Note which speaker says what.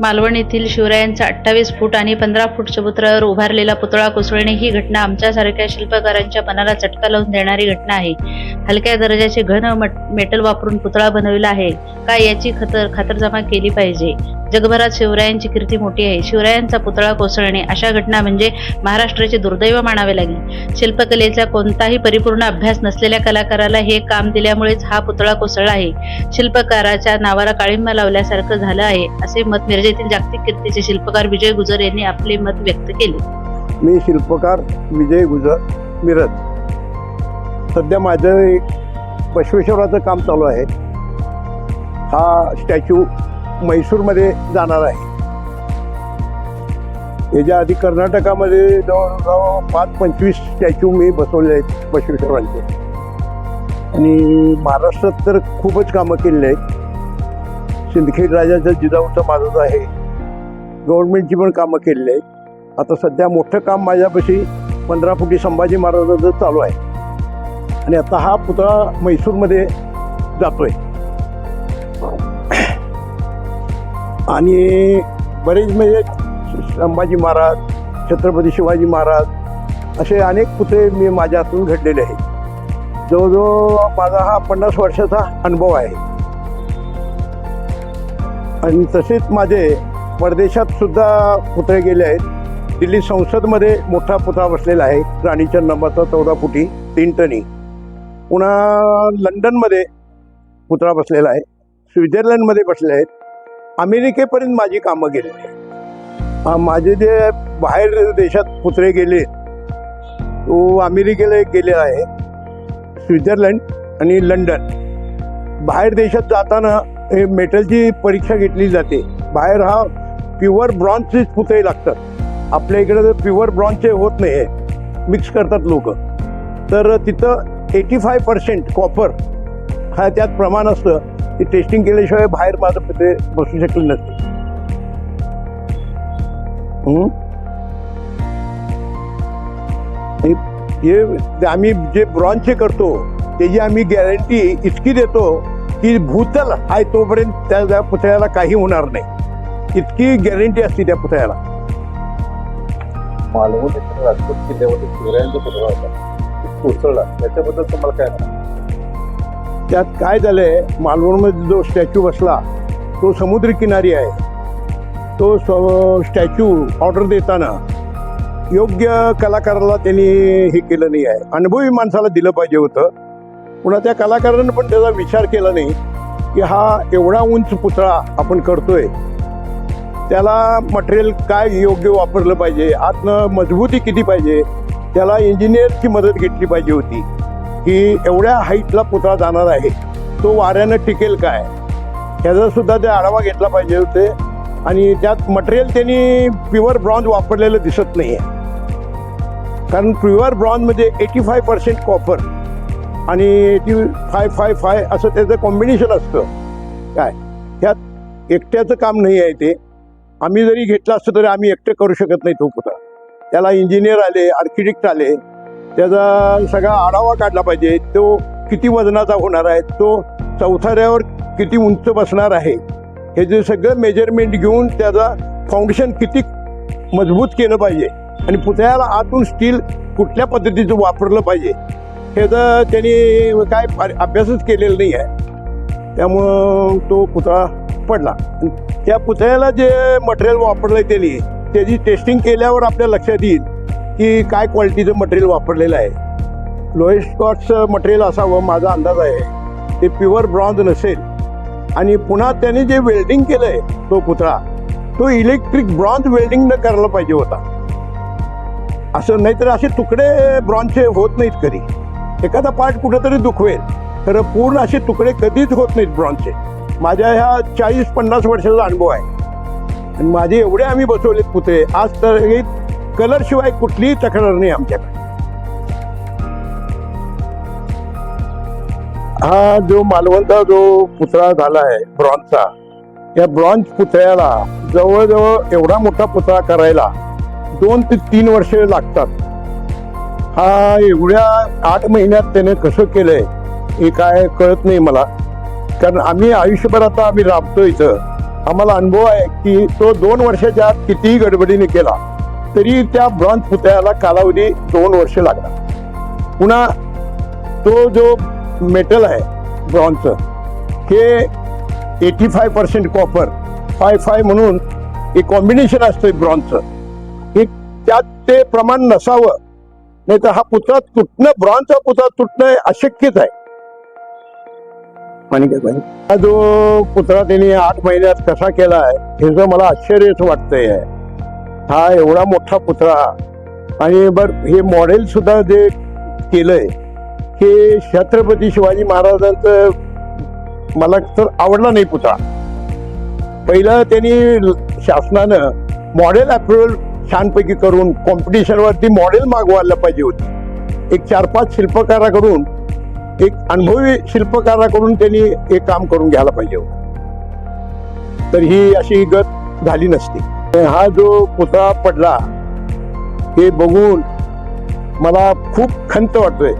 Speaker 1: मालवण येथील शिवरायांचा अठ्ठावीस फूट आणि पंधरा फूट चबुतरावर उभारलेला पुतळा कोसळणे ही घटना आमच्यासारख्या शिल्पकारांच्या मनाला चटका लावून देणारी घटना आहे. हलक्या दर्जाचे घन मट- मेटल वापरून पुतळा बनविला आहे. का याची खतर खातरजमा केली पाहिजे? जगभरात शिवरायांची कीर्ती मोठी आहे. शिवरायांचा पुतळा कोसळणे अशा घटना म्हणजे महाराष्ट्राचे दुर्दैव मानावे लागेल. शिल्पकलेचा कोणताही परिपूर्ण अभ्यास नसलेल्या कलाकाराला हे काम दिल्यामुळेच हा पुतळा कोसळला आहे. शिल्पकाराच्या नावाला काळिंबा लावल्यासारखं झालं आहे असे मत मिरजेतील जागतिक कीर्तीचे शिल्पकार विजय गुजर यांनी आपले मत व्यक्त केले.
Speaker 2: मी शिल्पकार विजय गुजर मिरज. सध्या माझं एक बसवेश्वराचं काम चालू आहे. हा स्टॅच्यू म्हैसूरमध्ये जाणार आहे. याच्या आधी कर्नाटकामध्ये जवळजवळ पाच पंचवीस स्टॅच्यू मी बसवले आहेत बसवेश्वरांचे. आणि महाराष्ट्रात तर खूपच कामं केलेली आहेत. सिंदखेड राजाचं जिजाऊचं माझंच आहे. गव्हर्नमेंटची पण कामं केलेली आहेत. आता सध्या मोठं काम माझ्यापाशी पंधरा फुटी संभाजी महाराजांचं चालू आहे. आणि आता हा पुतळा म्हैसूरमध्ये आहे आणि बरेच म्हणजे संभाजी महाराज छत्रपती शिवाजी महाराज असे अनेक पुतळे मी माझ्या हातून घडलेले आहेत. जवळजवळ माझा हा पन्नास वर्षाचा अनुभव आहे. आणि तसेच माझे परदेशात सुद्धा पुतळे गेले आहेत. दिल्ली संसदमध्ये मोठा पुतळा बसलेला आहे. राणीच्या नंबरचा चौदा फुटी तीन टनी पुन्हा लंडनमध्ये पुतळा बसलेला आहे. स्वित्झर्लंडमध्ये बसले आहेत अमेरिकेपर्यंत माझी कामं गेली. माझे जे बाहेर देशात पुतळे गेले तो अमेरिकेला एक गेलेला आहे स्वित्झर्लंड आणि लंडन. बाहेर देशात जाताना हे मेटलची परीक्षा घेतली जाते. बाहेर हा प्युअर ब्रॉन्झचेच पुतळे लागतात. आपल्या इकडे तर प्युअर ब्रॉन्झचे होत नाही आहे मिक्स करतात लोक. तर तिथं एटी फाय पर्सेंट कॉपर हा त्यात प्रमाण असतं. ते टेस्टिंग केल्याशिवाय बाहेर माझं ते बसू शकले नसते. हे हे- आम्ही जे ब्रॉन्झचे करतो त्याची आम्ही गॅरंटी इतकी देतो की भूतल आहे तोपर्यंत त्या पुतळ्याला काही होणार नाही. इतकी गॅरंटी असते त्या पुतळ्याला.
Speaker 3: मालवण येथील राजकोट किल्ल्यामध्ये शिवरायांचा पुतळा होता. कोसळला. त्याच्याबद्दल तुम्हाला काय म्हणाल?
Speaker 2: त्यात काय झालंय? मालवणमध्ये जो स्टॅच्यू बसला तो समुद्रकिनारी आहे. तो स्टॅच्यू ऑर्डर देताना योग्य कलाकाराला त्यांनी हे केलं नाही आहे. अनुभवी माणसाला दिलं पाहिजे होतं. पुन्हा त्या कलाकारानं पण त्याचा विचार केला नाही की हा एवढा उंच पुतळा आपण करतोय. त्याला मटेरियल काय योग्य वापरलं पाहिजे? आतनं मजबूती किती पाहिजे? त्याला इंजिनियरची मदत घेतली पाहिजे होती. की एवढ्या हाईटला पुतळा जाणार आहे. तो वाऱ्यानं टिकेल काय? ह्याचा सुद्धा ते आढावा घेतला पाहिजे होते. आणि त्यात मटेरियल त्यांनी प्युअर ब्रॉन्झ वापरलेलं दिसत नाही आहे कारण प्युअर ब्रॉन्झमध्ये एटी फाय पर्सेंट कॉपर आणि एटी फाय फाय फाय असं त्याचं कॉम्बिनेशन असतं. काय? ह्यात एकट्याचं काम नाही आहे ते. आम्ही जरी घेतलं असतं तरी आम्ही एकटे करू शकत नाही तो पुतळा. त्याला इंजिनियर आले आर्किटेक्ट आले त्याचा सगळा आढावा काढला पाहिजे. तो किती वजनाचा होणार आहे? तो चौथाऱ्यावर किती उंच बसणार आहे? हे जे सगळं मेजरमेंट घेऊन त्याचा फाउंडेशन किती मजबूत केलं पाहिजे? आणि पुतळ्याला आतून स्टील कुठल्या पद्धतीचं वापरलं पाहिजे? ह्याचा त्यांनी काय फार अभ्यासच केलेला नाही आहे. त्यामुळं तो पुतळा पडला. त्या पुतळ्याला जे मटेरियल वापरलं त्यांनी त्याची टेस्टिंग केल्यावर आपल्या लक्षात येईल. की काय क्वालिटीचं मटेरियल वापरलेलं आहे. लोएस्ट कॉस्टचं मटेरियल असावं माझा अंदाज आहे. ते प्युअर ब्रॉन्झ नसेल. आणि पुन्हा त्याने जे वेल्डिंग केलं आहे तो पुतळा तो इलेक्ट्रिक ब्रॉन्झ वेल्डिंग न करायला पाहिजे होता. असं नाहीतर असे तुकडे ब्रॉन्झचे होत नाहीत कधी. एखादा पार्ट कुठेतरी दुखवेल. तर पूर्ण असे तुकडे कधीच होत नाहीत ब्रॉन्झचे माझ्या ह्या चाळीस पन्नास वर्षाचा अनुभव आहे. आणि माझे एवढे आम्ही बसवलेत पुतळे. आज तर कलरशिवाय कलर शिवाय कुठलीही तक्रार नाही आमच्याकडे. हा जो मालवणचा जो पुतळा झाला आहे ब्रॉन्झचा या ब्रॉन्झ पुतळ्याला जवळजवळ एवढा मोठा पुतळा करायला दोन ते तीन वर्ष लागतात. हा एवढ्या आठ महिन्यात त्याने कसं केलंय हे काय कळत नाही मला. कारण आम्ही आयुष्यभर आता आम्ही राबतो इथं. आम्हाला अनुभव आहे की तो दोन वर्षाच्या आत कितीही गडबडीने केला तरी त्या ब्रॉन्झ पुतळ्याला कालावधी दोन वर्ष लागला पुन्हा तो जो मेटल आहे ब्रॉन्झचं हे eighty five percent copper five five म्हणून एक कॉम्बिनेशन असतं ब्रॉन्झचं. हे त्यात ते प्रमाण नसावं नाही तर हा पुतळा तुटणं ब्रॉन्झचा पुतळा तुटणं अशक्यच आहे. आणि हा जो पुतळा त्यांनी आठ महिन्यात कसा केला आहे हे मला आश्चर्यच वाटतंय. हा एवढा मोठा पुतळा आणि बर हे मॉडेल सुद्धा जे केलंय हे छत्रपती शिवाजी महाराजांचं मला तर आवडला नाही पुतळा. पहिलं त्यांनी शासनानं मॉडेल अप्रुव्हल छानपैकी करून कॉम्पिटिशनवरती मॉडेल मागवायला पाहिजे होती. एक चार पाच शिल्पकाराकडून एक अनुभवी शिल्पकाराकडून त्यांनी एक काम करून घ्यायला पाहिजे होतं. तर ही अशी गत झाली नसती. हा जो पुतळा पडला हे बघून मला खूप खंत वाटतोय.